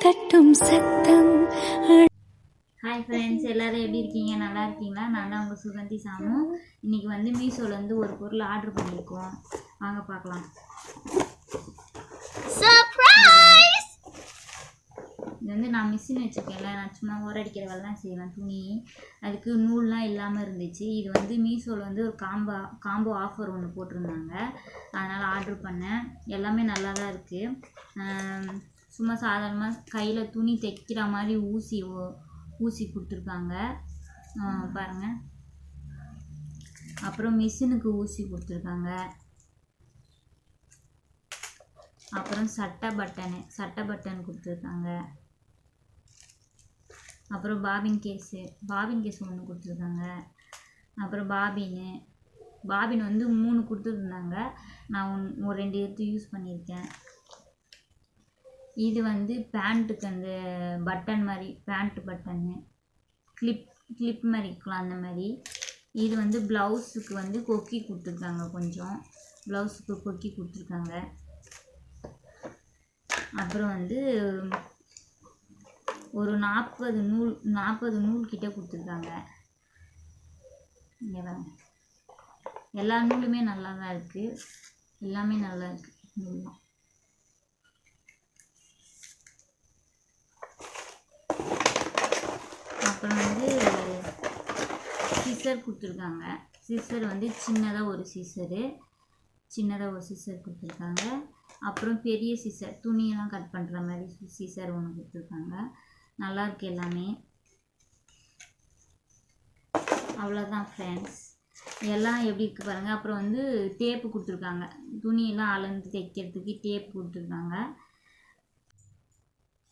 தட்டும் சத்தம். Hi friends எல்லாரும் எப்படி இருக்கீங்க? நல்லா இருக்கீங்களா? நான் தான் உங்கள் சுகந்தி சாமு. இன்னைக்கு வந்து மீஷோலேருந்து ஒரு பொருள் ஆர்டர் பண்ணியிருக்கோம். வாங்க பார்க்கலாம். இது வந்து நான் மிஷின் வச்சுருக்கேன்ல நான் சும்மா ஓரடிக்கிற வேலை தான் செய்வேன். துணி அதுக்கு நூல்லாம் இல்லாமல் இருந்துச்சு. இது வந்து மீஷோவில் வந்து ஒரு காம்போ காம்போ ஆஃபர் ஒன்று போட்டிருந்தாங்க. அதனால் ஆர்டர் பண்ணேன். எல்லாமே நல்லா தான் இருக்குது சும்மா சாதாரணமாக கையில் துணி தைக்கிற மாதிரி ஊசி ஊசி கொடுத்துருக்காங்க. பாருங்கள் அப்புறம் மிஷினுக்கு ஊசி கொடுத்துருக்காங்க. அப்புறம் சட்டை பட்டனு சட்டை பட்டன் கொடுத்துருக்காங்க. அப்புறம் பாபின் கேஸு பாபின் கேஸ் ஒன்று கொடுத்துருக்காங்க. அப்புறம் பாபின்னு பாபின் வந்து மூணு கொடுத்துருந்தாங்க. நான் ஒன் ஒரு ரெண்டு எடுத்து யூஸ் பண்ணியிருக்கேன். இது வந்து பேண்ட்டுக்கு அந்த பட்டன் மாதிரி பேண்ட்டு பட்டன்னு கிளிப் கிளிப் மாதிரி இருக்கலாம் அந்த மாதிரி. இது வந்து ப்ளவுஸுக்கு வந்து கொக்கி கொடுத்துருக்காங்க கொஞ்சம். ப்ளவுஸுக்கு கொக்கி கொடுத்துருக்காங்க. அப்புறம் வந்து ஒரு நாற்பது நூல் நாற்பது நூல் கிட்டே கொடுத்துருக்காங்க. இங்கே எல்லா நூலுமே நல்லா தான் இருக்குது எல்லாமே நல்லா இருக்குது நூல்லாம். அப்புறம் வந்து சிசர் கொடுத்துருக்காங்க. சிசர் வந்து சின்னதாக ஒரு சிசரு சின்னதாக ஒரு சிசர் கொடுத்துருக்காங்க. அப்புறம் பெரிய சிசர் துணியெல்லாம் கட் பண்ணுற மாதிரி சிசர் ஒன்று கொடுத்துருக்காங்க. நல்லாயிருக்கு எல்லாமே. அவ்வளோதான் ஃப்ரெண்ட்ஸ் எல்லாம் எப்படி இருக்குது பாருங்கள் அப்புறம் வந்து டேப்பு கொடுத்துருக்காங்க. துணியெல்லாம் அளந்து தைக்கிறதுக்கு டேப் கொடுத்துருக்காங்க.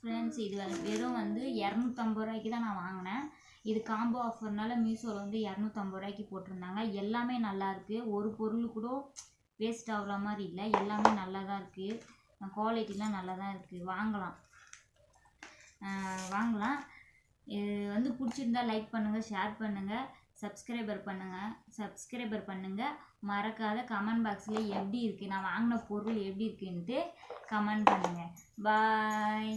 ஃப்ரெண்ட்ஸ் இது வந்து வெறும் வந்து இரநூத்தம்பது ரூபாய்க்கு தான் நான் வாங்கினேன். இது காம்போ ஆஃபர்னால மீஷோவில் வந்து இரநூத்தம்பது ரூபாய்க்கு போட்டிருந்தாங்க. எல்லாமே நல்லா இருக்குது ஒரு பொருள் கூட வேஸ்ட் ஆகுற மாதிரி இல்லை. எல்லாமே நல்லா தான் இருக்குது குவாலிட்டிலாம் நல்லா தான் இருக்குது வாங்கலாம். வாங்கலாம். இது வந்து பிடிச்சிருந்தா லைக் பண்ணுங்கள் ஷேர் பண்ணுங்கள் சப்ஸ்கிரைபர் பண்ணுங்கள் சப்ஸ்கிரைபர் பண்ணுங்கள் மறக்காத கமெண்ட் பாக்ஸில் எப்படி இருக்குது நான் வாங்கின பொருள் எப்படி இருக்குன்ட்டு கமெண்ட் பண்ணுங்கள் பாய்